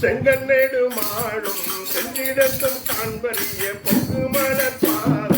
செங்கன்னேடு மாடும் செஞ்சிடத்தும் காண்பறிய பொக்கு மலப்பாரம்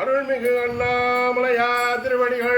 அருள்மிகு அண்ணாமலையா திருவடிகள்